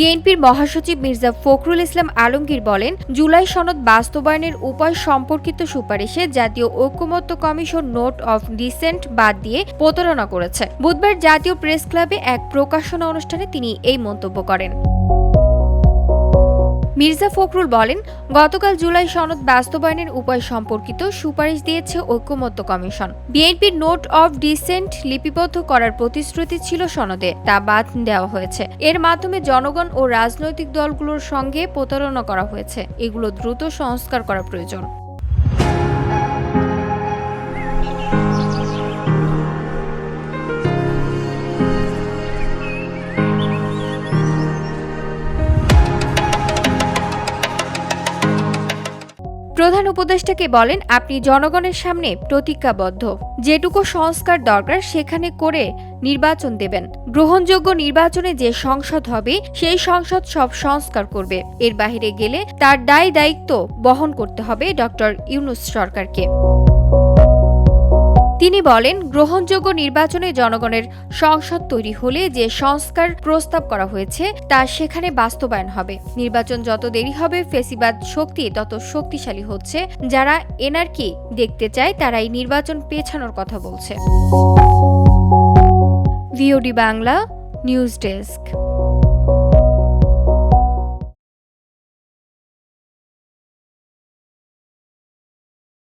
বিএনপির মহাসচিব মির্জা ফখরুল ইসলাম আলমগীর বলেন, জুলাই সনদ বাস্তবায়নের উপায় সম্পর্কিত সুপারিশে জাতীয় ঐক্যমত্য কমিশন নোট অফ ডিসেন্ট বাদ দিয়ে প্রতারণা করেছে। বুধবার জাতীয় প্রেস ক্লাবে এক প্রকাশনা অনুষ্ঠানে তিনি এই মন্তব্য করেন। মির্জা ফখরুল বলেন, গতকাল জুলাই সনদ বাস্তবায়নের উপায় সম্পর্কিত সুপারিশ দিয়েছে ঐক্যমত্য কমিশন। বিএনপির নোট অফ ডিসেন্ট লিপিবদ্ধ করার প্রতিশ্রুতি ছিল সনদে, তা বাদ দেওয়া হয়েছে। এর মাধ্যমে জনগণ ও রাজনৈতিক দলগুলোর সঙ্গে প্রতারণা করা হয়েছে। এগুলো দ্রুত সংস্কার করা প্রয়োজন। প্রধান উপদেষ্টাকে বলেন, আপনি জনগণের সামনে প্রতিজ্ঞাবদ্ধ। যেটুকু সংস্কার দরকার, সেখানে করে নির্বাচন দেবেন। গ্রহণযোগ্য নির্বাচনে যে সংসদ হবে, সেই সংসদ সব সংস্কার করবে। এর বাহিরে গেলে তার দায় দায়িত্ব বহন করতে হবে ডক্টর ইউনুস সরকারকে। তিনি বলেন, গ্রহণযোগ্য নির্বাচনে জনগণের সংসদ তৈরি হলে যে সংস্কার প্রস্তাব করা হয়েছে তা সেখানে বাস্তবায়ন হবে। নির্বাচন যত দেরি হবে, ফেসিবাদ শক্তি তত শক্তিশালী হচ্ছে। যারা এনার্কি দেখতে চায়, তারাই নির্বাচন পেছানোর কথা বলছে। VOD Bangla, news desk.